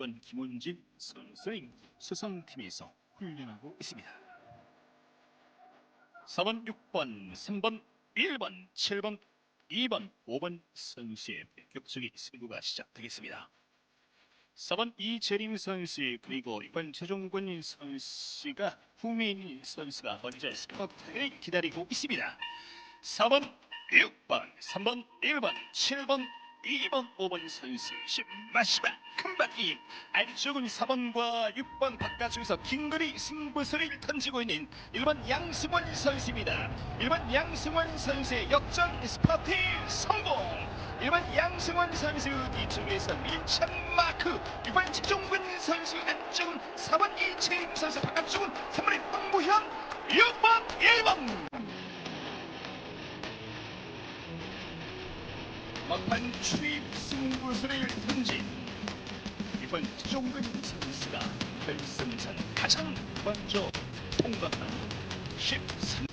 이번 김원진 선수는 수성팀에서 훈련하고 있습니다. 4번, 6번, 3번, 1번, 7번, 2번, 5번 선수의 본격적인 승부가 시작되겠습니다. 4번 이재림 선수 그리고 6번 최종권 선수가 후민 선수가 먼저 스타트를 기다리고 있습니다. 4번, 6번, 3번, 1번, 7번, 2번, 5번 선수 심 마지막 큰 바퀴. 안쪽은 4번과 6번 바깥쪽에서 긴거리 승부수를 던지고 있는 1번 양승원 선수입니다. 1번 양승원 선수의 역전 스파트 성공. 1번 양승원 선수 뒤쪽에서 밀착 마크. 6번 최종근 선수 안쪽은 4번 이채임 선수 바깥쪽은 3번의 황보현. 6번 1번 막판 출입 승부수를 던진 이번 최종근 선수가 결승선 가장 먼저 통과한 13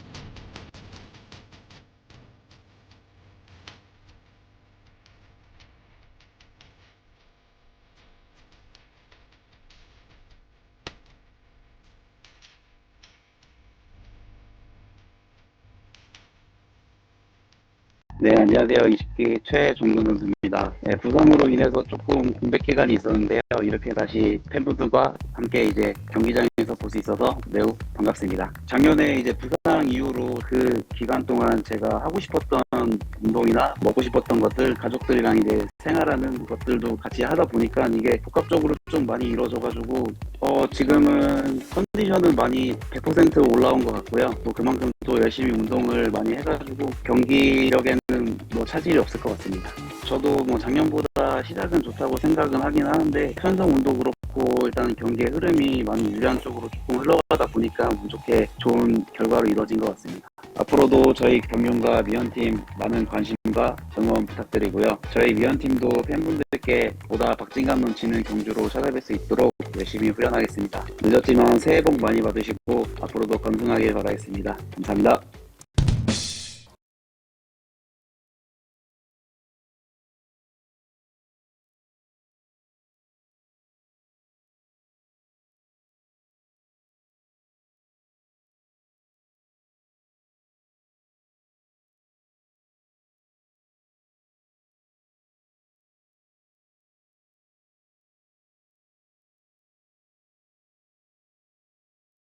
네, 안녕하세요. 20기 최종근 선수입니다. 네, 부상으로 인해서 조금 공백 기간이 있었는데요. 이렇게 다시 팬분들과 함께 이제 경기장에서 볼 수 있어서 매우 반갑습니다. 작년에 이제 부상 이후로 그 기간 동안 제가 하고 싶었던 운동이나 먹고 싶었던 것들, 가족들이랑 이제 생활하는 것들도 같이 하다 보니까 이게 복합적으로 좀 많이 이루어져가지고 어, 지금은 컨디션은 많이 100% 올라온 것 같고요. 또 그만큼 또 열심히 운동을 많이 해가지고 경기력에는 뭐 차질이 없을 것 같습니다. 저도 뭐 작년보다 시작은 좋다고 생각은 하긴 하는데 편성 운도 그렇고 일단 경기의 흐름이 많이 유리한 쪽으로 조금 흘러가다 보니까 운 좋게 좋은 결과로 이루어진 것 같습니다. 앞으로도 저희 경륜과 미연팀 많은 관심과 응원 부탁드리고요. 저희 미연팀도 팬분들께 보다 박진감 넘치는 경주로 찾아뵐 수 있도록 열심히 훈련하겠습니다. 늦었지만 새해 복 많이 받으시고 앞으로도 건승하길 바라겠습니다. 감사합니다.